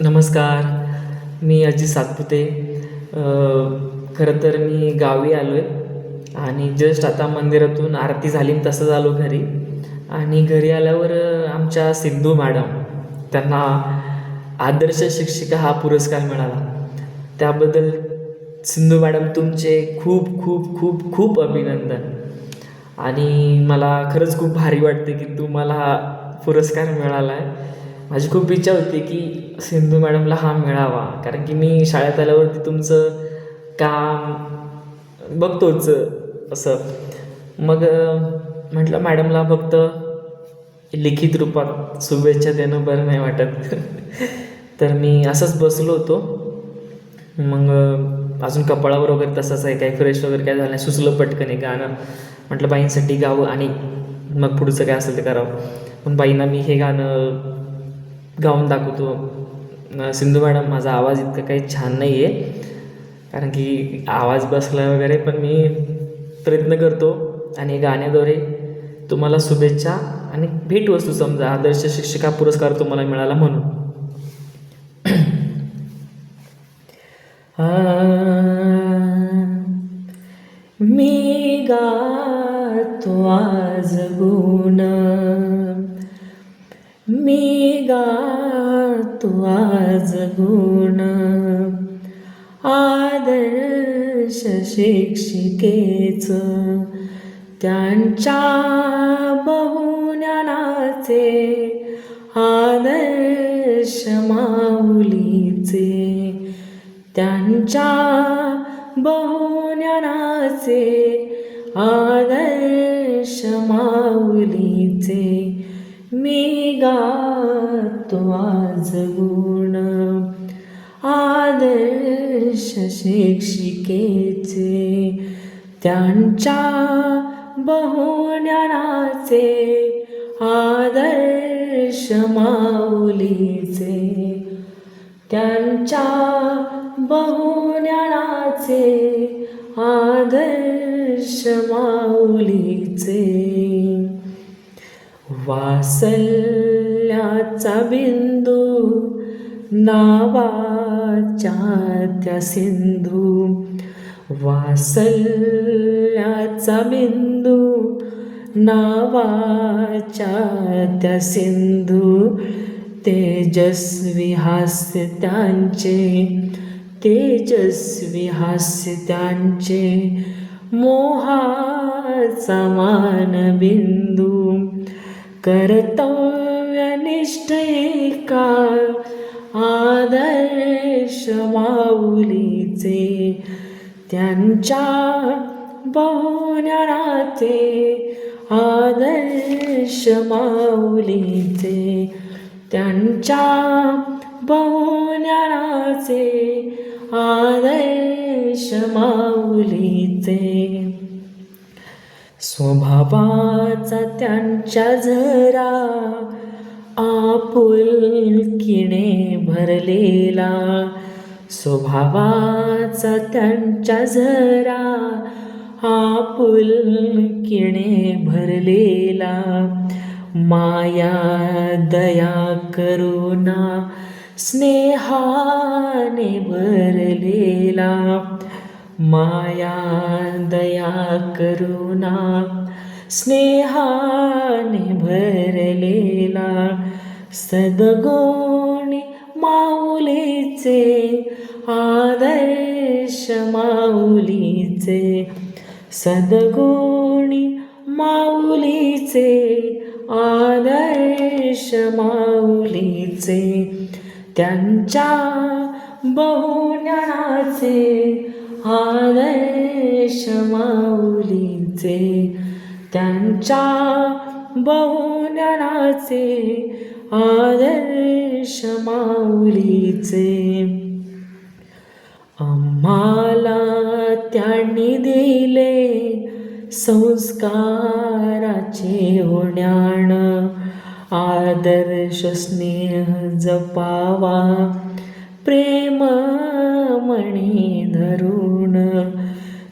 नमस्कार. मी अजित सातपुते. खरं तर मी गावी आलो आहे आणि जस्ट आता मंदिरातून आरती झाली तसंच आलो घरी. आणि घरी आल्यावर आमच्या सिद्धू मॅडम त्यांना आदर्श शिक्षिका हा पुरस्कार मिळाला. त्याबद्दल सिंधू मॅडम तुमचे खूप खूप खूप खूप अभिनंदन. आणि मला खरंच खूप भारी वाटते की तुम्हाला हा पुरस्कार मिळाला आहे माझी खूप इच्छा होती की सिंधू मॅडमला हा मिळावा. कारण की मी शाळेत आल्यावरती तुमचं काम बघतोच असं. मग म्हटलं मॅडमला फक्त लिखित रूपात शुभेच्छा देणं बरं नाही वाटत. तर मी असंच बसलो होतो. मग अजून कपाळावर वगैरे तसंच आहे काही फ्रेश वगैरे काय झालं नाही. सुचलं पटकन एक गाणं. म्हटलं बाईंसाठी गावं आणि मग पुढचं काय असेल ते करावं. पण बाईंना मी हे गाणं गाऊन दाखवतो. सिंधू मॅडम माझा आवाज इतका काही छान नाही आहे कारण की आवाज बसला वगैरे पण मी प्रयत्न करतो आणि गाण्याद्वारे तुम्हाला शुभेच्छा आणि भेटवस्तू समजा आदर्श शिक्षिका पुरस्कार तुम्हाला मिळाला म्हणून. मी गातो आज गो वाज गुण. आदर्श शिक्षिकेच त्यांच्या बहुज्ञानाचे आदर्श माऊलीचे त्यांच्या बहुज्ञानाचे आदर्श माऊलीचे. मी गात आज गुण. आदर्श शिक्षिकेचे त्यांच्या बहुज्ञानाचे आदर्श माऊलीचे त्यांच्या बहुज्ञानाचे आदर्श माऊलीचे. कमल्याचा बिंदू नावाच्या त्या सिंधू. वासल्याचा बिंदू नावाच्या त्या सिंधू. तेजस्वी हास्य त्यांचे तेजस्वी हास्य त्यांचे मोहाचा मानबिंदू कर्तव्यनिष्ठ आदर्श माऊलीचे त्यांच्या बहुज्ञानाचे आदर्श माऊलीचे त्यांच्या बहुनाचे आदर्श माऊलीचे स्वभावाचा त्यांच्या झरा आपुलकीने भरलेला स्वभावाचा त्यांच्या झरा आपुलकीने भरलेला माया दया करुणा स्नेहाने भरलेला माया दया करुणा स्नेहाने भरलेला सदगोणी माऊलीचे आदर्श माऊलीचे सदगुणी माऊलीचे आदर्श माऊलीचे त्यांच्या बहुज्ञानाचे आदर्श माऊलीचे त्यांच्या बहुज्ञानाचे आदर्श माऊलीचे. आम्हाला त्यांनी दिले संस्काराचे होण्याण आदर्श स्नेह जपावा प्रेम मणी धरून.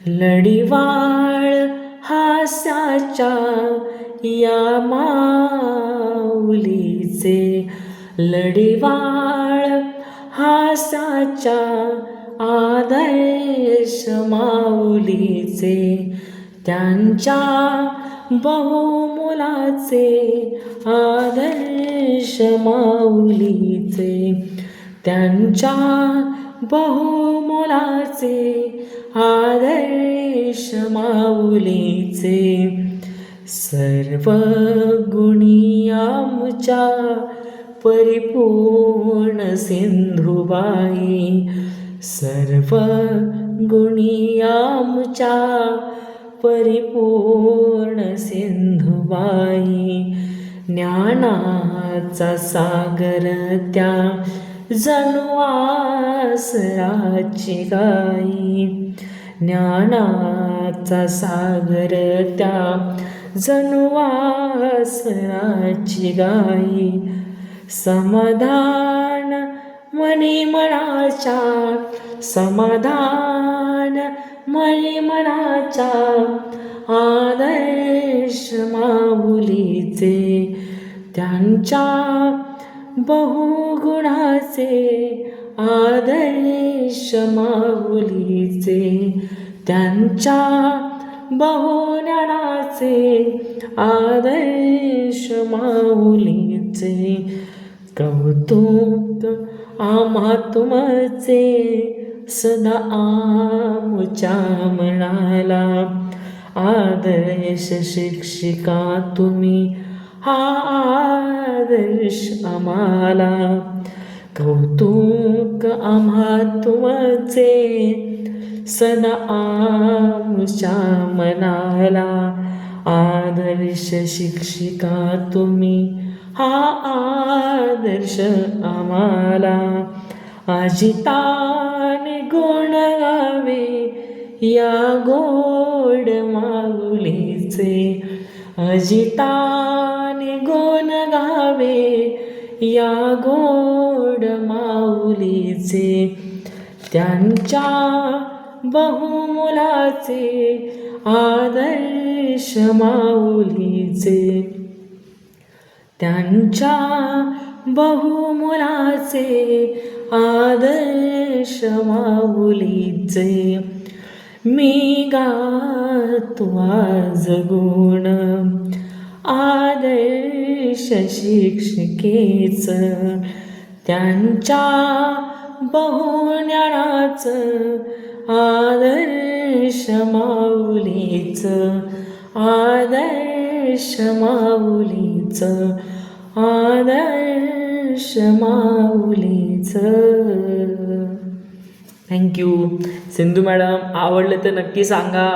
लढीवाळ हास्याच्या या माऊलीचे लढीवाळ हासाच्या आदर्श माऊलीचे त्यांच्या बहुमुलाचे आदर्श माऊलीचे त्यांच्या बहुमुलाचे आदर्श माऊलीचे सर्व गुणी आमच्या परिपूर्ण सिंधुबाई सर्व गुणी आमच्या परिपूर्ण सिंधुबाई ज्ञानाचा सागर त्या जनुवासराची गाई ज्ञानाचा सागर त्या जनवासराची गाई. समाधान मनी मनाच्या समाधान मनी मनाच्या. आदर्श माऊलीचे त्यांच्या बहुगुणाचे. आदर्श माऊलीचे त्यांच्या बहुज्ञानाचे आदर्श माऊलीचे कौतुक आम्हा तुमचे सदा आमच्या मनाला आदर्श शिक्षिका तुम्ही. हा आदर्श आम्हाला कौतुक आम्हा तुमचे सदा आमच्या मनाला आदर्श शिक्षिका तुम्ही. हा आदर्श आम्हाला अजिताने गुण गावे या गोड माऊलीचे अजिताने गुण गावे या गोड माऊलीचे त्यांच्या बहुमुलाचे आदर्श माऊलीचे. त्यांच्या बहुमुलाचे आदर्श माऊलीचे मी गातो आज गुण. आदर्श शिक्षिकेच त्यांच्या बहुण्याचं आदर्श माऊलीच आदर्श माऊलीच आदर्श माऊलीच. थँक्यू सिंधू मॅडम आवडलं तर नक्की सांगा.